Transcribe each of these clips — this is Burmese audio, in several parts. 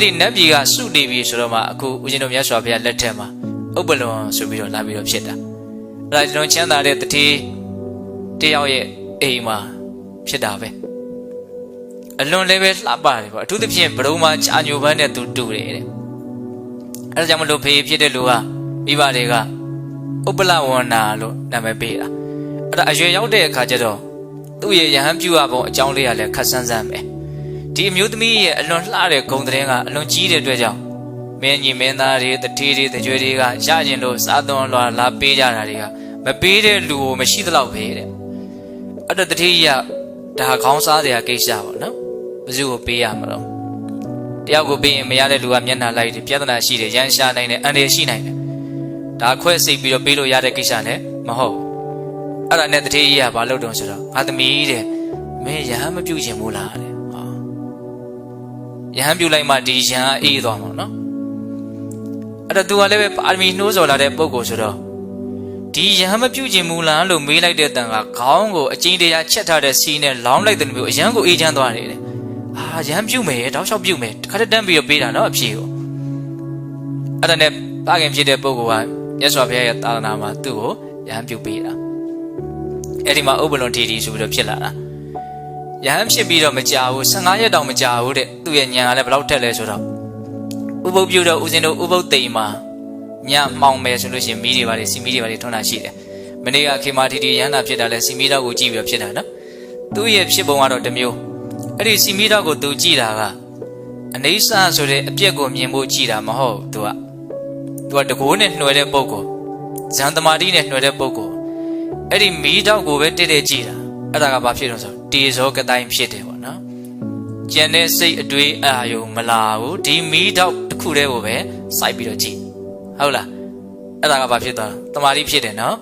အဲ့ဒီနတ်ပြည်ကစုနေပြီဆိုတော့မှအခုဦးဇင်းတို့မြတ်စွာဘုရားလက်ထက်မှာဥပ္ပလွန်ဆိုပြီးတော့လာပြီးတော့ဖြစ်တာအဲ့ဒါကျွန်တော်ချမ်းသာတဲ့တတိတယောက်ရဲ့အိမ်မှာဖြစ်တာပဲအလွန်လည်းပဲလှပတယ်ပေါ့အထူးသဖြင့်ဘရုံမှာချာညိုပန်းနဲ့သူတူတယ်တဲ့အဲ့ဒါကြောင့်မလို့ဖေးဖြစ်တဲ့လူကမိဘတွေကဥပ္ပလဝန္နာလို့နာမည်ပေးတာအဲ့ဒါအရွယ်ရောက်တဲ့အခါကျတော့သူ့ရဲ့ယဟန်ပြုအပ်ပုံအကြောင်းလေးကလည်းခက်ဆန်းဆန်းပဲ ဒီအမျိုးသမီးရဲ့အလွန်လှတဲ့ဂုံတဲ့ကအလွန်ကြီးတဲ့အတွက်ကြောင့်မင်းကြီးမင်းသားတွေတတိတွေတကြွတွေကရကျင်လို့စားသွန်လွာလာပေးကြတာတွေကမပေးတဲ့လူကိုမရှိသလောက်ပဲတဲ့အဲ့တော့တတိကြီးကဒါခေါင်းစားတဲ့အကိစ္စပေါ့နော်ဘယ်သူကိုပေးရမလို့တယောက်ကိုပေးရင်မရတဲ့လူကမျက်နှာလိုက်တယ်ပြဿနာရှိတယ်ရန်ရှာနိုင်တယ်အန္တရာယ်ရှိနိုင်တယ်ဒါခွဲစိတ်ပြီးတော့ပေးလို့ရတဲ့ကိစ္စလည်းမဟုတ်ဘူးအဲ့ဒါနဲ့တတိကြီးကဘာလုပ်တုံးဆိုတော့ငါသမီးတဲ့မင်းရဟန်းမပြုတ်ချင်ဘူးလားတဲ့ ဟောရဟန်းပြုတ်လိုက်မှဒီရဟန်းအေးသွားမှာနော်အဲ့တော့ तू ကလည်းပဲပါရမီနှိုးဆော်လာတဲ့ပုံကိုဆိုတော့ဒီရဟန်းမပြုတ်ချင်ဘူးလားလို့မေးလိုက်တဲ့တန်ကခေါင်းကိုအကျဉ်းတရားချက်ထားတဲ့စီးနဲ့လောင်းလိုက်တဲ့မျိုးအရန်ကိုအေးချမ်းသွားတယ်တဲ့အာရဟန်းပြုတ်မယ်တောက်လျှောက်ပြုတ်မယ်တခါတည်းတန်းပြီးတော့ပေးတာနော်အဖြေကိုအဲ့ဒါနဲ့ပါခင်ဖြစ်တဲ့ပုံကမြတ်စွာဘုရားရဲ့သာသနာမှာသူ့ကိုရဟန်းပြုတ်ပေးတာအဲ့ဒီမှာဥပ္ပလွန်ထီထီဆိုပြီးတော့ဖြစ်လာတာ ရဟန်းဖြစ်ပြီးတော့မကြာဘူး15ရက်တောင်မကြာဘူးတဲ့သူ့ရဲ့ညံကလည်းဘယ်လောက်ထက်လဲဆိုတော့ဥပုပ်ပြုတ်တော့ဦးဇင်းတို့ဥပုပ်တိမ်မှာညမှောင်မယ်ဆိုလို့ရှိရင်မီးတွေပါလေစီမီးတွေပါလေထွန်းတာရှိတယ်မနေ့ကခေမာထီထီရဟန်းတာဖြစ်တာလဲစီမီးတော့ကိုကြည့်ပြီးတော့ဖြစ်တာနော်သူ့ရဲ့ဖြစ်ပုံကတော့တစ်မျိုးအဲ့ဒီစီမီးတော့ကိုသူကြည့်တာကအနေဆာဆိုတဲ့အပြက်ကိုမြင်ဖို့ကြည့်တာမဟုတ်သူကသူကတကိုးနဲ့နှွယ်တဲ့ပုံကိုဇန်သမာတိနဲ့နှွယ်တဲ့ပုံကိုအဲ့ဒီမီးတော့ကိုပဲတိတ်တိတ်ကြည့်တာ အဲ့ဒါကဘာဖြစ်လို့ဆိုတေဇောကတိုင်းဖြစ်တယ်ပေါ့နော်ကျန်တဲ့စိတ်အတွေးအာယုံမလာဘူးဒီမီးတော့တစ်ခုတည်းကိုပဲစိုက်ပြီးတော့ကြည့်ဟုတ်လားအဲ့ဒါကဘာဖြစ်သွားတမာတိဖြစ်တယ်နော်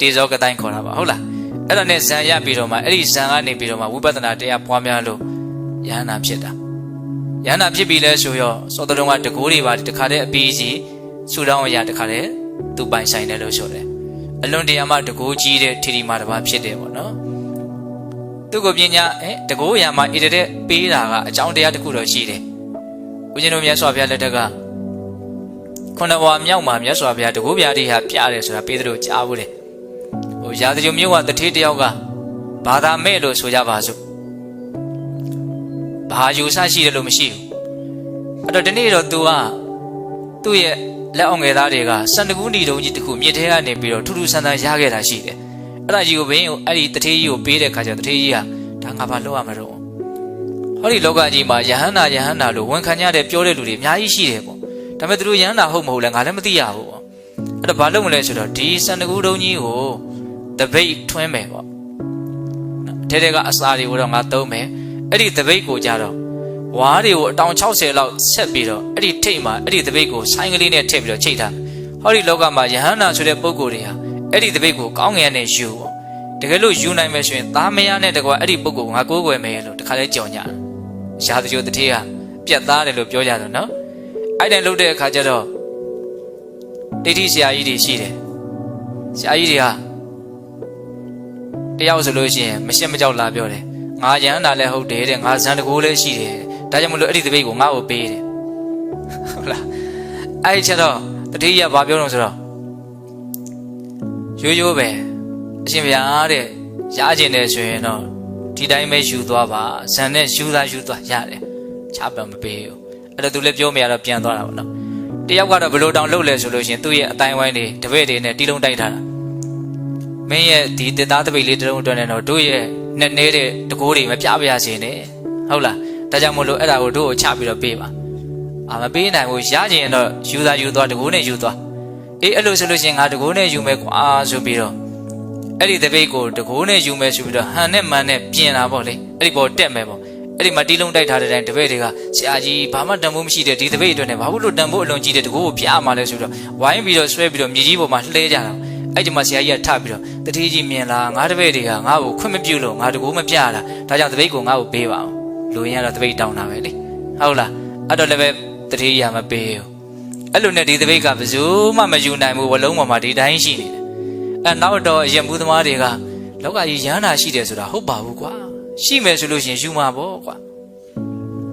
တေဇောကတိုင်းခေါ်တာပါဟုတ်လားအဲ့ဒါနဲ့ဇန်ရပြီးတော့မှအဲ့ဒီဇန်ကနေပြီးတော့မှဝိပဿနာတရားပွားများလို့ယန္နာဖြစ်တာယန္နာဖြစ်ပြီလဲဆိုရောစောတလုံးကတကိုးတွေပါတခါတည်းအပီးကြီးဆူတောင်းအရာတခါတည်းသူပိုင်ဆိုင်တယ်လို့ဆိုတယ်အလွန်တရာမှတကိုးကြီးတဲ့ထီထီမာတစ်ပါးဖြစ်တယ်ပေါ့နော် သူကိုပညာအဲတကိုးအရာမှာဣတတဲ့ပေးတာကအကြောင်းတရားတစ်ခုတော့ရှိတယ်ဦးဇင်းတို့မြတ်စွာဘုရားလက်ထက်ကခုနဘဝမြောက်မှာမြတ်စွာဘုရားတကိုးပြားတွေဟာပြတယ်ဆိုတာပေးတယ်လို့ကြားဘူးတယ်ဟိုရာဇဂုံမြို့ကတထေးတယောက်ကဘာသာမဲ့လို့ဆိုကြပါစို့ဘာယူဆရှိတယ်လို့မရှိဘူးအဲ့တော့ဒီနေ့တော့ तू ကသူ့ရဲ့လက်အောင်ငယ်သားတွေကစန္ဒကူးနီတုံးကြီးတစ်ခုမြစ်ထဲကနေပြီးတော့ထူးထူးဆန်းဆန်းရခဲ့တာရှိတယ် အဲ့ဒါကြီးကိုဘင်းကိုအဲ့ဒီတထေးကြီးကိုပေးတဲ့ခါကျတထေးကြီးကဒါငါဘာလုပ်ရမှာတော့ဟောဒီလောကကြီးမှာယဟန္တာယဟန္တာလို့ဝန်ခံကြတဲ့ပြောတဲ့လူတွေအများကြီးရှိတယ်ပေါ့ဒါပေမဲ့သူတို့ယဟန္တာဟုတ်မဟုတ်လဲငါလည်းမသိရဘူးပေါ့အဲ့တော့ဘာလုပ်မလဲဆိုတော့ဒီစန္ဒကူးတုံးကြီးကိုတပိတ်ထွင်းမယ်ပေါ့ထဲထဲကအစာတွေကိုတော့ငါသုံးမယ်အဲ့ဒီတပိတ်ကိုကြတော့ဝါးတွေကိုအတောင်60လောက်ဆက်ပြီးတော့အဲ့ဒီထိတ်မှာအဲ့ဒီတပိတ်ကိုဆိုင်းကလေးနဲ့ထည့်ပြီးတော့ချိတ်ထားဟောဒီလောကမှာယဟန္တာဆိုတဲ့ပုံကိုယ်တွေဟာ အဲ့ဒီတပိတ်ကိုကောင်းငင်နဲ့ယူပေါ့တကယ်လို့ယူနိုင်မယ်ဆိုရင်သားမယားနဲ့တကွာအဲ့ဒီပုံကိုငါကိုးကွယ်မယ်လို့တခါလဲကြော်ညာရာဇဂိုတတိယပြတ်သားတယ်လို့ပြောကြတယ်နော်အဲ့တိုင်လုပ်တဲ့အခါကျတော့ဒိဋ္ဌိဆရာကြီးတွေရှိတယ်ဆရာကြီးတွေကတယောက်ဆိုလို့ရှိရင်မရှက်မကြောက်လာပြောတယ်ငါရဟန္တာလည်းဟုတ်တယ်တဲ့ငါဇန်တကိုးလည်းရှိတယ်ဒါကြောင့်မလို့အဲ့ဒီတပိတ်ကိုငါ့ကိုပေးတယ်ဟုတ်လားအဲ့ဒီချက်တော့တတိယဘာပြောတော့ဆိုတော့ ရိုးရိုးပဲအရှင်ဗျာတဲ့ရကျင်တယ်ဆိုရင်တော့ဒီတိုင်းပဲယူသွားပါဇန်နဲ့ယူသားယူသွားရတယ်ချပံမပေးဘူးအဲ့တော့သူလည်းပြောမရတော့ပြန်သွားတာပေါ့နော်တယောက်ကတော့ဘလို့တောင်လှုပ်လဲဆိုလို့ရှိရင်သူ့ရဲ့အတိုင်းဝိုင်းတွေတပည့်တွေနဲ့တီးလုံးတိုက်ထားတာမင်းရဲ့ဒီတစ်သားတပိတ်လေးတစ်လုံးအတွက်နဲ့တော့တို့ရဲ့နဲ့နေတဲ့တကိုးတွေမပြပါရစေနဲ့ဟုတ်လားဒါကြောင့်မို့လို့အဲ့ဒါကိုတို့ကိုချပြီးတော့ပေးပါအာမပေးနိုင်ဘူးရကျင်တော့ယူသားယူသွားတကိုးနဲ့ယူသွား အေးအဲ့လိုဆိုလို့ရှိရင်ငါတကိုးနဲ့ယူမယ်ကွာဆိုပြီးတော့အဲ့ဒီတပိတ်ကိုတကိုးနဲ့ယူမယ်ဆိုပြီးတော့ဟန်နဲ့မန်နဲ့ပြင်လာပေါ့လေအဲ့ဒီပေါ်တက်မယ်ပေါ့အဲ့ဒီမှာတီးလုံးတိုက်ထားတဲ့တိုင်းတပည့်တွေကဆရာကြီးဘာမှတန်ဖိုးမရှိတဲ့ဒီတပည့်အတွက်နဲ့ဘာလို့လို့တန်ဖိုးအလွန်ကြီးတဲ့တကိုးကိုပြမှလဲဆိုတော့ဝိုင်းပြီးတော့ဆွဲပြီးတော့မြေကြီးပေါ်မှာလှဲကြတာအဲ့ဒီမှာဆရာကြီးကထပြီးတော့တတိကြီးမြင်လာငါတပည့်တွေကငါ့ကိုခွင့်မပြုလို့ငါတကိုးမပြတာဒါကြောင့်တပိတ်ကိုငါ့ကိုပေးပါအောင်လူရင်းကတော့တပိတ်တောင်းတာပဲလေဟုတ်လားအဲ့တော့လည်းပဲတတိရမပေးဘူး အဲ့လိုနဲ့ဒီတပိတ်ကဘယ်သူမှမယူနိုင်ဘူးဝလုံးပေါ်မှာဒီတိုင်းရှိနေတယ်အဲ့နောက်တော့ရမှုသမားတွေကလောကကြီးရဟန္တာရှိတယ်ဆိုတာဟုတ်ပါဘူးကွာရှိမယ်ဆိုလို့ရှိရင်ယူမှာပေါ့ကွာ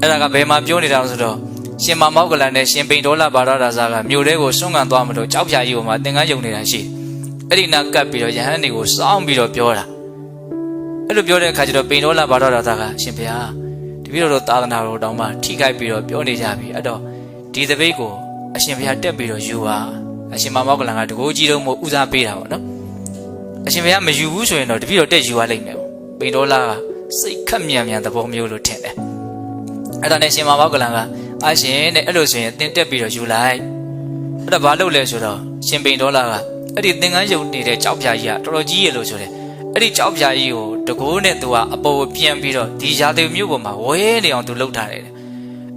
အဲ့ဒါကဘယ်မှာပြောနေတာလဲဆိုတော့ရှင်မမောက်ကလန်နဲ့ရှင်ပိန်ဒေါလာဘာရဒါဇာကမြို့ထဲကိုဆွန့်ကန်သွားမလို့ကြောက်ဖြာကြီးပေါ်မှာသင်္ကန်းယုံနေတာရှိတယ်အဲ့ဒီနာကပ်ပြီးတော့ယဟန်တွေကိုစောင်းပြီးတော့ပြောတာအဲ့လိုပြောတဲ့အခါကျတော့ပိန်ဒေါလာဘာရဒါဇာကရှင်ဘုရားတပည့်တော်တို့သာသနာတော်တောင်မှထိခိုက်ပြီးတော့ပြောနေကြပြီအဲ့တော့ဒီတပိတ်ကို အရှင်ဘုရားတက်ပြီးတော့ယူပါအရှင်မမောက်ကလန်ကတကိုးကြီးတော့မို့ဦးစားပေးတာပေါ့နော်အရှင်ဘုရားမယူဘူးဆိုရင်တော့တပည့်တော်တက်ယူရလိမ့်မယ်ပေါ့ပိန်ဒေါလာကစိတ်ခက်မြန်မြန်သဘောမျိုးလို့ထင်တယ်အဲ့ဒါနဲ့ရှင်မမောက်ကလန်ကအရှင်တဲ့အဲ့လိုဆိုရင်သင်တက်ပြီးတော့ယူလိုက်အဲ့ဒါဘာလုပ်လဲဆိုတော့ရှင်ပိန်ဒေါလာကအဲ့ဒီသင်္ကန်းယုံနေတဲ့ကြောက်ဖြာကြီးကတော်တော်ကြီးရလို့ဆိုတယ်အဲ့ဒီကြောက်ဖြာကြီးကိုတကိုးနဲ့သူကအပေါ်ကိုပြန်ပြီးတော့ဒီရာသီမြို့ပေါ်မှာဝဲနေအောင်သူလှုပ်ထားတယ်အဲ့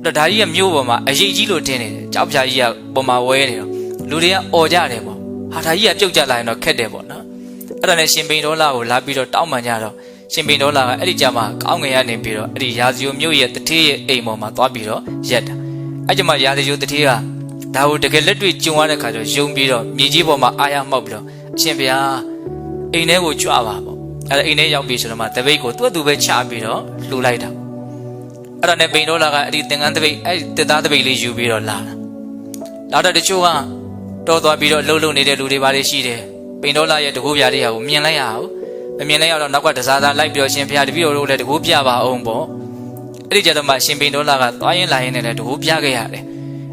တော့ဒါကြီးကမြို့ပေါ်မှာအရေးကြီးလို့ထင်နေတယ်ကြောက်ဖြာကြီးကပေါ်မှာဝဲနေတော့လူတွေကអော်ကြတယ်ပေါ့ဟာဒါကြီးကပြုတ်ကြလာရင်တော့ခက်တယ်ပေါ့နော်အဲ့ဒါနဲ့ရှင်ပိန်ဒေါလာကိုလာပြီးတော့တောင်းပန်ကြတော့ရှင်ပိန်ဒေါလာကအဲ့ဒီကြမှာကောင်းငယ်ရနေပြီးတော့အဲ့ဒီရာဇီယိုမြို့ရဲ့တထေးရဲ့အိမ်ပေါ်မှာသွားပြီးတော့ရက်တာအဲ့ကြမှာရာဇီယိုတထေးကဒါကိုတကယ်လက်တွေ့ကြုံရတဲ့ခါကျတော့ယုံပြီးတော့မြေကြီးပေါ်မှာအာရမောက်ပြီးတော့အရှင်ဘုရားအိမ်ထဲကိုကြွပါပေါ့အဲ့ဒါအိမ်ထဲရောက်ပြီဆိုတော့မှတပိတ်ကိုသူ့အတူပဲချပြီးတော့လှူလိုက်တာ အဲ့ဒါနဲ့ပိန်ဒေါလာကအဲ့ဒီသင်္ကန်းတပိတ်အဲ့ဒီတက်သားတပိတ်လေးယူပြီးတော့လာတာလာတော့တချို့ကတော်သွားပြီးတော့လှုပ်လှုပ်နေတဲ့လူတွေပါလေရှိတယ်ပိန်ဒေါလာရဲ့တကူပြားလေးဟာကိုမြင်လိုက်ရအောင်မမြင်လိုက်ရတော့နောက်ကတစားသားလိုက်ပြီးတော့ရှင်ဘုရားတပည့်တော်တို့လည်းတကူပြပါအောင်ပေါ့အဲ့ဒီကြတော့မှရှင်ပိန်ဒေါလာကသွားရင်လာရင်လည်းတကူပြခဲ့ရတယ်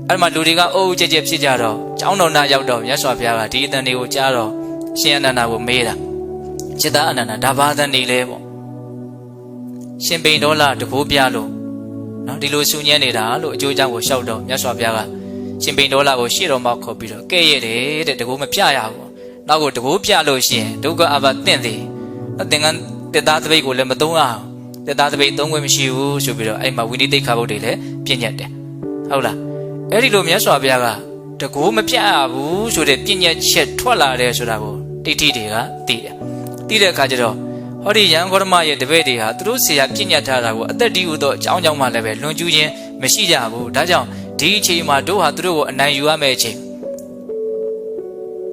အဲ့ဒီမှာလူတွေကအိုးကြက်ကြက်ဖြစ်ကြတော့ကျောင်းတော်နာရောက်တော့မြတ်စွာဘုရားကဒီအတန်တွေကိုကြားတော့ရှင်အနန္ဒာကိုမေးတာจิตအနန္ဒာဒါဘာသန်နေလဲပေါ့ရှင်ပိန်ဒေါလာတကူပြလို့ နော်ဒီလိုဆူညံနေတာလို့အကျိုးအကြောင်းကိုရှောက်တော့မြတ်စွာဘုရားကရှင်ပိန်ဒေါလာကိုရှေ့တော်မှာခေါ်ပြီးတော့ကဲ့ရဲ့တယ်တဲ့တကူမပြရဘူးနောက်ကိုတကူပြလို့ရှိရင်ဒုက္ခအဘတင့်သေးအသင်္ကန်းတက်သားတပိတ်ကိုလည်းမသုံးအောင်တက်သားတပိတ်သုံးခွင့်မရှိဘူးဆိုပြီးတော့အဲ့မှာဝိနည်းတိတ်ခါဘုတ်တွေလည်းပြည့်ညတ်တယ်ဟုတ်လားအဲ့ဒီလိုမြတ်စွာဘုရားကတကူမပြရဘူးဆိုတဲ့ပြည့်ညတ်ချက်ထွက်လာတယ်ဆိုတာကိုတိတိတွေကသိတယ်သိတဲ့အခါကျတော့ ဟောဒီရန်ဂေါရမရဲ့တပည့်တွေဟာသူတို့ဆရာပြည့်ညတ်ထားတာကိုအသက်တည်းဟူသောအကြောင်းကြောင့်မှလည်းပဲလွန်ကျူးခြင်းမရှိကြဘူးဒါကြောင့်ဒီအချိန်မှာတို့ဟာသူတို့ကိုအနိုင်ယူရမယ့်အချိန်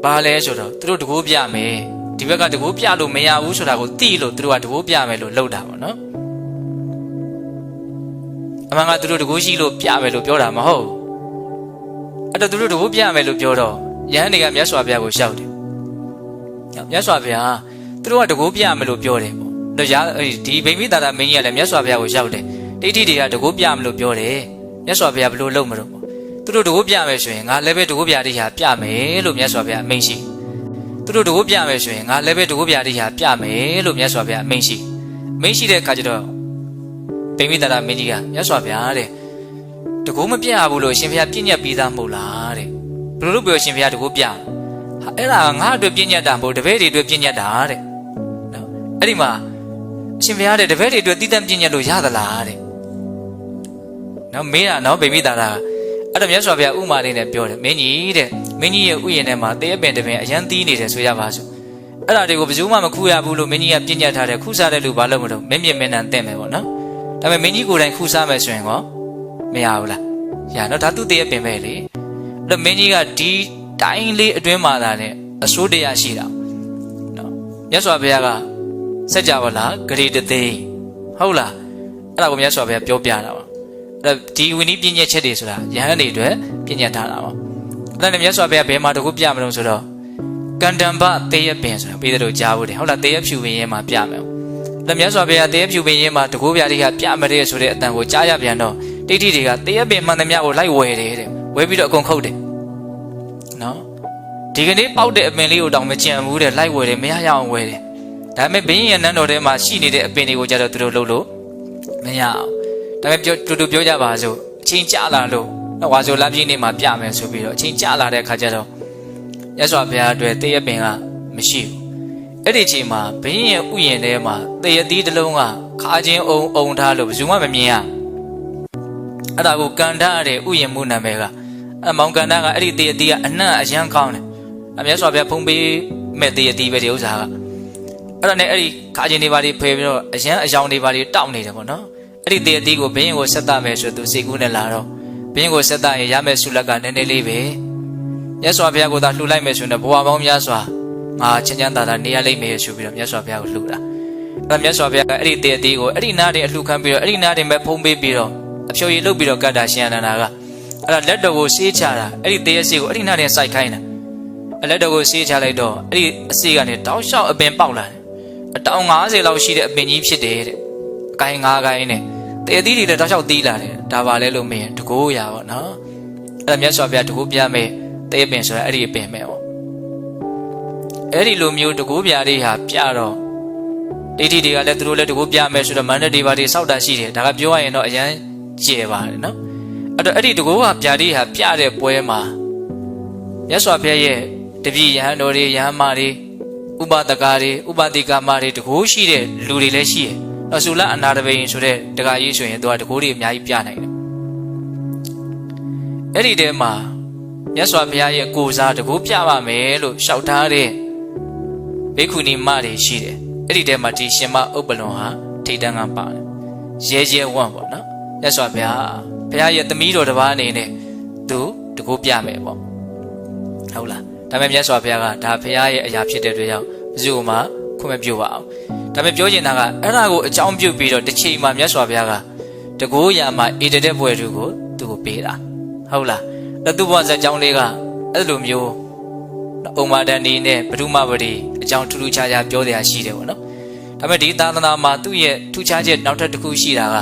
ဘာလဲဆိုတော့သူတို့တကူပြမယ်ဒီဘက်ကတကူပြလို့မရဘူးဆိုတာကိုသိလို့သူတို့ကတကူပြမယ်လို့လုပ်တာပေါ့နော်အမှန်ကသူတို့တကူရှိလို့ပြမယ်လို့ပြောတာမဟုတ်အဲ့တော့သူတို့တကူပြမယ်လို့ပြောတော့ယဟန်တွေကမြတ်စွာဘုရားကိုရှောက်တယ်မြတ်စွာဘုရား သူတို့ကတကူပြမယ်လို့ပြောတယ်ပေါ့တော့ရာဒီဗိမိတာတာမင်းကြီးကလည်းမြတ်စွာဘုရားကိုရှောက်တယ်တိဋ္ဌိတွေကတကူပြမယ်လို့ပြောတယ်မြတ်စွာဘုရားဘယ်လိုလုပ်မလို့သူတို့တကူပြမယ်ဆိုရင်ငါလည်းပဲတကူပြတိဟာပြမယ်လို့မြတ်စွာဘုရားအမိန့်ရှိသူတို့တကူပြမယ်ဆိုရင်ငါလည်းပဲတကူပြတိဟာပြမယ်လို့မြတ်စွာဘုရားအမိန့်ရှိအမိန့်ရှိတဲ့အခါကျတော့ဗိမိတာတာမင်းကြီးကမြတ်စွာဘုရားတဲ့တကူမပြဘူးလို့ရှင်ဘုရားပြည့်ညတ်ပြီးသားမဟုတ်လားတဲ့ဘယ်လိုလုပ်ပြောရှင်ဘုရားတကူပြဟာအဲ့ဒါငါအတွက်ပြည့်ညတ်တာမဟုတ်တပည့်တွေအတွက်ပြည့်ညတ်တာတဲ့နော် အဲ့ဒီမှာရှင်ဘုရားတဲ့တပည့်တွေအတွက်တည်တံ့ပြည့်ညတ်လို့ရသလားတဲ့နော်မေးတာနော်ဗိမိတာတာအဲ့တော့မြတ်စွာဘုရားဥမာလေးနဲ့ပြောတယ်မင်းကြီးတဲ့မင်းကြီးရဲ့ဥယျာဉ်ထဲမှာတဲပင်တပင်အရန်သီးနေတယ်ဆိုရပါစို့အဲ့ဒါတွေကိုဘယ်သူမှမခူးရဘူးလို့မင်းကြီးကပြည့်ညတ်ထားတယ်ခူးစားတဲ့လူဘာလို့မလို့မင်းမြင့်မင်းနန်တင့်မယ်ပေါ့နော်ဒါပေမဲ့မင်းကြီးကိုယ်တိုင်ခူးစားမယ်ဆိုရင်ကောမရဘူးလားရနော်ဒါသူတဲပင်ပဲလေအဲ့တော့မင်းကြီးကဒီတိုင်းလေးအတွင်းမှာသာနဲ့အစိုးတရားရှိတာနော်မြတ်စွာဘုရားက စัจ java လားဂရေတသိန်းဟုတ်လားအဲ့ဒါကိုမြတ်စွာဘုရားပြောပြတာပါအဲ့ဒီဝိနည်းပြည့်ညက်ချက်တွေဆိုတာယဟန်တွေအတွက်ပြည့်ညက်ထားတာပါအဲ့ဒါနဲ့မြတ်စွာဘုရားဘယ်မှာတခုပြမလို့ဆိုတော့ကန္တံဘတေယပင်ဆိုတာပြီးတဲ့ကြားဖို့တယ်ဟုတ်လားတေယဖြူပင်ရဲမှာပြမယ်အဲ့မြတ်စွာဘုရားတေယဖြူပင်ရဲမှာတကူပြားတွေကပြမတဲ့ဆိုတဲ့အတန်ကိုကြားရပြန်တော့တိဋ္ဌိတွေကတေယပင်မှန်သမျှကိုလိုက်ဝယ်တယ်တဲ့ဝယ်ပြီးတော့အကုန်ခုတ်တယ်နော်ဒီကနေ့ပေါက်တဲ့အပင်လေးကိုတောင်မကြံဘူးတဲ့လိုက်ဝယ်တယ်မရရအောင်ဝယ်တယ် ဒါပေမဲ့ဘင်းရနန်းတော်ထဲမှာရှိနေတဲ့အပင်တွေကိုကြတော့သူတို့လှုပ်လို့မရအောင်ဒါပေမဲ့ပြောတူတူပြောကြပါစို့အချင်းကြလာလို့ဝါဆိုလမ်းပြင်းနေမှာပြမယ်ဆိုပြီးတော့အချင်းကြလာတဲ့အခါကျတော့ရသော်ဘုရားအတွက်တည့်ရပင်ကမရှိဘူးအဲ့ဒီအချိန်မှာဘင်းရဲ့ဥယျာဉ်ထဲမှာတည့်ရသီးတစ်လုံးကခါချင်းအုံအုံထားလို့ဘယ်သူမှမမြင်ရအဲ့ဒါကိုကန်ထားတဲ့ဥယျာဉ်မှုနာမည်ကအမောင်ကန်တာကအဲ့ဒီတည့်ရသီးကအနှံ့အရန်ကောင်းတယ်အမြတ်စွာဘုရားဖုံးပေးမဲ့တည့်ရသီးပဲဒီဥစ္စာက အဲ့ဒါနဲ့အဲ့ဒီခါချင်းတွေပါလေးဖယ်ပြီးတော့အရန်အယောင်တွေပါလေးတောက်နေတယ်ပေါ့နော်အဲ့ဒီတည့်ရသီးကိုဘင်းရင်ကိုဆက်တမယ်ဆိုသူစိတ်ကူးနဲ့လာတော့ဘင်းကိုဆက်တရင်ရမယ်ဆုလက်ကနည်းနည်းလေးပဲမြတ်စွာဘုရားကိုသာလှူလိုက်မယ်ဆိုရင်ဘဝပေါင်းများစွာငါချမ်းချမ်းသာသာနေရလိမ့်မယ်ဆိုပြီးတော့မြတ်စွာဘုရားကိုလှူတာအဲ့မြတ်စွာဘုရားကအဲ့ဒီတည့်ရသီးကိုအဲ့ဒီနားတင်အလှူခံပြီးတော့အဲ့ဒီနားတင်ပဲဖုံးပေးပြီးတော့အဖြိုရည်လုပ်ပြီးတော့ကတ်တာရှင်အနန္ဒာကအဲ့ဒါလက်တော်ကိုဆေးချတာအဲ့ဒီတရက်စီကိုအဲ့ဒီနားနဲ့စိုက်ခိုင်းတာအလက်တော်ကိုဆေးချလိုက်တော့အဲ့ဒီအစီကနေတောက်လျှောက်အပင်ပေါက်လာတယ် အတောင်90လောက်ရှိတဲ့အပင်ကြီးဖြစ်တယ်တဲ့အကိုင်း၅ကိုင်းနဲ့တရသီးတွေလည်းတောက်လျှောက်သီးလာတယ်ဒါပါလဲလို့မင်းတကိုးရပါတော့အဲ့ဒါမြတ်စွာဘုရားတကိုးပြမယ်တဲပင်ဆိုတာအဲ့ဒီအပင်ပဲပေါ့အဲ့ဒီလိုမျိုးတကိုးပြားလေးဟာပြတော့ဒိဋ္ဌိတွေကလည်းသူတို့လည်းတကိုးပြမယ်ဆိုတော့မန္တတွေပါတွေစောက်တာရှိတယ်ဒါကပြောရရင်တော့အရန်ကျေပါတယ်နော်အဲ့တော့အဲ့ဒီတကိုးဟာပြားလေးဟာပြတဲ့ပွဲမှာမြတ်စွာဘုရားရဲ့တပည့်ယဟန်တော်တွေယဟန်မတွေ ဥပဒကာတွေဥပတိကာမတွေတကိုးရှိတဲ့လူတွေလည်းရှိတယ်။နော်ဆူလအနာတပိန်ဆိုတဲ့တကာကြီးဆိုရင်သူကတကိုးတွေအများကြီးပြနိုင်တယ်။အဲ့ဒီတဲမှာမြတ်စွာဘုရားရဲ့ကိုယ်စားတကိုးပြပါမယ်လို့ရှောက်ထားတဲ့ဘိက္ခုနီမတွေရှိတယ်။အဲ့ဒီတဲမှာဒီရှင်မဥပ္ပလွန်ဟာထိတ်တန်းကပါတယ်။ရဲရဲဝန့်ပေါ့နော်။မြတ်စွာဘုရားဘုရားရဲ့သမီးတော်တစ်ပါးအနေနဲ့သူတကိုးပြမယ်ပေါ့။ဟုတ်လား။ ဒါပေမဲ့မြတ်စွာဘုရားကဒါဘုရားရဲ့အရာဖြစ်တဲ့အတွက်ကြောင့်ဘယ်သူမှခွင့်မပြုပါဘူး။ဒါပေမဲ့ပြောချင်တာကအဲ့ဒါကိုအကြောင်းပြုပြီးတော့တစ်ချိန်မှာမြတ်စွာဘုရားကတကိုးရာမှာအေတတဲ့ဘွယ်သူကိုသူ့ကိုပေးတာ။ဟုတ်လား။အဲ့သူ့ဘဝဇာတ်ကြောင်းလေးကအဲ့လိုမျိုးအုံမာတန်ဒီနဲ့ဘဒုမပတိအကြောင်းထူးထူးခြားခြားပြောတရားရှိတယ်ပေါ့နော်။ဒါပေမဲ့ဒီသာသနာမှာသူ့ရဲ့ထူးခြားချက်နောက်ထပ်တစ်ခုရှိတာက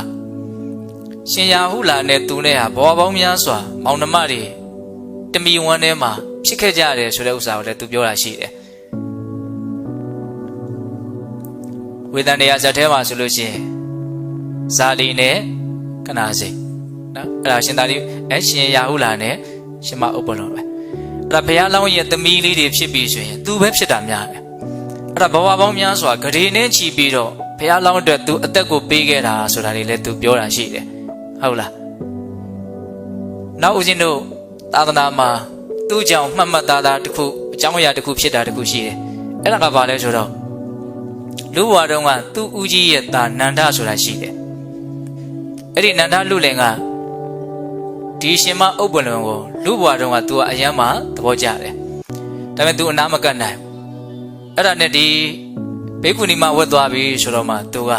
ရှင်ရာဟုလာနဲ့သူနဲ့ဟာဘဝပေါင်းများစွာမောင်နှမတွေတမီဝမ်းထဲမှာ ဖြစ်ခဲ့ကြတယ်ဆိုတဲ့ဥစ္စာကိုလည်းသူပြောတာရှိတယ်ဝေဒန်တရားဇတ်ထဲမှာဆိုလို့ရှိရင်ဇာလီနဲ့ကနာစိနော်အဲ့ဒါရှင်သာလီအရှင်ရာဟုလာနဲ့ရှင်မဥပ္ပလောပဲအဲ့ဒါဘုရားလောင်းရဲ့သမီးလေးတွေဖြစ်ပြီးဆိုရင်သူပဲဖြစ်တာများတယ်အဲ့ဒါဘဝပေါင်းများစွာဂရေနဲ့ချီပြီးတော့ဘုရားလောင်းအတွက်သူအသက်ကိုပေးခဲ့တာဆိုတာလေးလည်းသူပြောတာရှိတယ်ဟုတ်လားနောက်ဦးဇင်းတို့သာသနာမှာ သူ့ကြောင့်မှတ်မှတ်သားသားတစ်ခုအကြောင်းအရာတစ်ခုဖြစ်တာတစ်ခုရှိတယ်အဲ့ဒါကဘာလဲဆိုတော့လူဘဝတုန်းကသူ့ဦးကြီးရဲ့သားနန္ဒဆိုတာရှိတယ်အဲ့ဒီနန္ဒလူလင်ကဒီရှင်မဥပ္ပလွန်ကိုလူဘဝတုန်းကသူကအယမ်းမှသဘောကျတယ်ဒါပေမဲ့သူအနာမကတ်နိုင်အဲ့ဒါနဲ့ဒီဘေကုဏီမဝတ်သွားပြီဆိုတော့မှသူက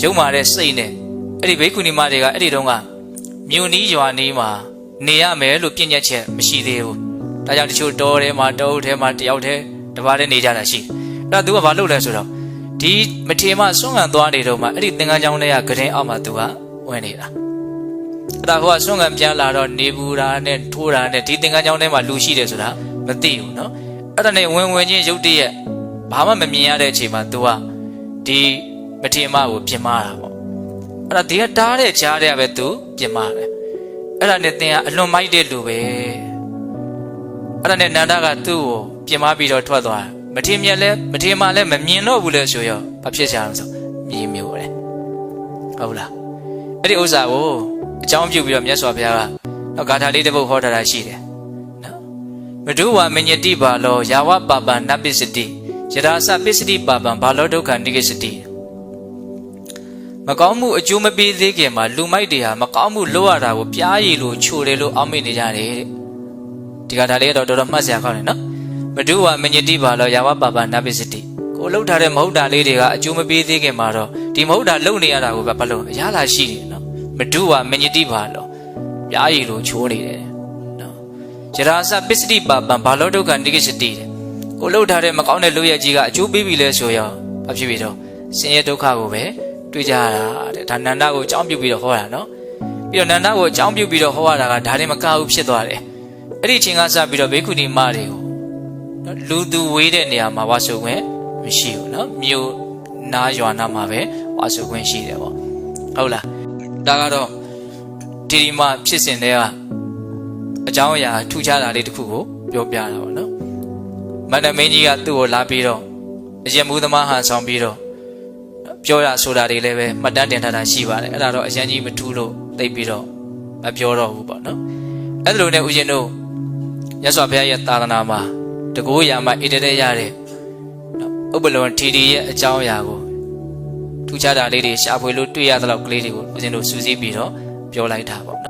ရုံမာတဲ့စိတ်နဲ့အဲ့ဒီဘေကုဏီမတွေကအဲ့ဒီတုန်းကမြို့နီးရွာနီးမှာ နေရမယ်လို့ပြည့်ညက်ချက်မရှိသေးဘူး။ဒါကြောင့်တချို့တောထဲမှာတောအုပ်ထဲမှာတယောက်တည်းတစ်ပါးတည်းနေကြတာရှိတယ်။အဲ့ဒါသူကဘာလုပ်လဲဆိုတော့ဒီမထေမဆွမ်းခံသွားနေတော့မှအဲ့ဒီသင်္ကန်းကျောင်းထဲကဂရင်အောက်မှာသူကဝင်နေတာ။အဲ့ဒါဟိုကဆွမ်းခံပြန်လာတော့နေဘူးတာနဲ့ထိုးတာနဲ့ဒီသင်္ကန်းကျောင်းထဲမှာလူရှိတယ်ဆိုတာမသိဘူးနော်။အဲ့ဒါနဲ့ဝင်ဝင်ချင်းရုတ်တရက်ဘာမှမမြင်ရတဲ့အချိန်မှာသူကဒီမထေမကိုပြင်မာတာပေါ့။အဲ့ဒါဒီကတားတဲ့ကြားတဲ့ကပဲသူပြင်မာတယ်။ အဲ့ဒါနဲ့သင်ကအလွန်မိုက်တဲ့လူပဲအဲ့ဒါနဲ့နန္ဒကသူ့ကိုပြင်မပြီးတော့ထွက်သွားမထင်မြက်လဲမထင်မှလဲမမြင်တော့ဘူးလဲဆိုရောဘာဖြစ်ကြအောင်ဆိုမြည်မျိုးတယ်ဟုတ်လားအဲ့ဒီဥစ္စာကိုအကြောင်းပြုပြီးတော့မြတ်စွာဘုရားကတော့ဂါထာလေးတစ်ပုဒ်ဟောထားတာရှိတယ်နော်မဒုဝမညတိပါလောယာဝပါပံနပစ္စတိယရာစပစ္စတိပါပံဘာလောဒုက္ခနိကိစတိ မကောင်းမှုအကျိုးမပေးသေးခင်မှာလူမိုက်တွေဟာမကောင်းမှုလုပ်ရတာကိုပြားရည်လို့ချိုတယ်လို့အောက်မေ့နေကြတယ်တဲ့ဒီကဒါလေးကတော့တော်တော်မှတ်စရာကောင်းတယ်နော်မဒုဝမညတိပါလောယာဝပပနပိစတိကိုလှုပ်ထားတဲ့မဟုတ်တာလေးတွေကအကျိုးမပေးသေးခင်မှာတော့ဒီမဟုတ်တာလုပ်နေရတာကိုပဲဘာလို့အရသာရှိတယ်နော်မဒုဝမညတိပါလောပြားရည်လို့ချိုးနေတယ်နော်ယရာစပစ္စတိပါပံဘာလောဒုက္ခနိကိစတိတဲ့ကိုလှုပ်ထားတဲ့မကောင်းတဲ့လုပ်ရကြီးကအကျိုးပေးပြီလဲဆိုရောဘာဖြစ်ပြီတော့ဆင်းရဲဒုက္ခကိုပဲ တွေ့ကြရတာတဲ့ဒါနန္ဒကိုအကြောင်းပြုပြီးတော့ဟောတာနော်ပြီးတော့နန္ဒကိုအကြောင်းပြုပြီးတော့ဟောရတာကဒါတွေမကဘူးဖြစ်သွားတယ်အဲ့ဒီအချိန်ကစပြီးတော့ဘေကုဏီမတွေကိုလူသူဝေးတဲ့နေရာမှာဝါဆိုခွင့်မရှိဘူးနော်မြို့နားရွာနားမှာပဲဝါဆိုခွင့်ရှိတယ်ပေါ့ဟုတ်လားဒါကတော့ဒီဒီမှာဖြစ်စဉ်တွေကအကြောင်းအရာထူခြားတာလေးတစ်ခုကိုပြောပြတာပေါ့နော်မန္တမင်းကြီးကသူ့ကိုလာပြီးတော့အရင်မူသမားဟန်ဆောင်ပြီးတော့ ပြောရဆိုတာတွေလည်းပဲမှတ်တမ်းတင်ထားတာရှိပါတယ်အဲ့ဒါတော့အရင်ကြီးမထူးလို့သိပြီးတော့မပြောတော့ဘူးပေါ့နော်အဲ့ဒါလိုနဲ့ဦးရှင်တို့ရသော်ဘုရားရဲ့သာသနာမှာတကူရာမှာဣတတဲ့ရတဲ့ဥပလွန်ထီတီရဲ့အကြောင်းအရာကိုထူးခြားတာလေးတွေရှာဖွေလို့တွေ့ရသလောက်ကလေးတွေကိုဦးရှင်တို့စူးစီးပြီးတော့ပြောလိုက်တာပေါ့နော်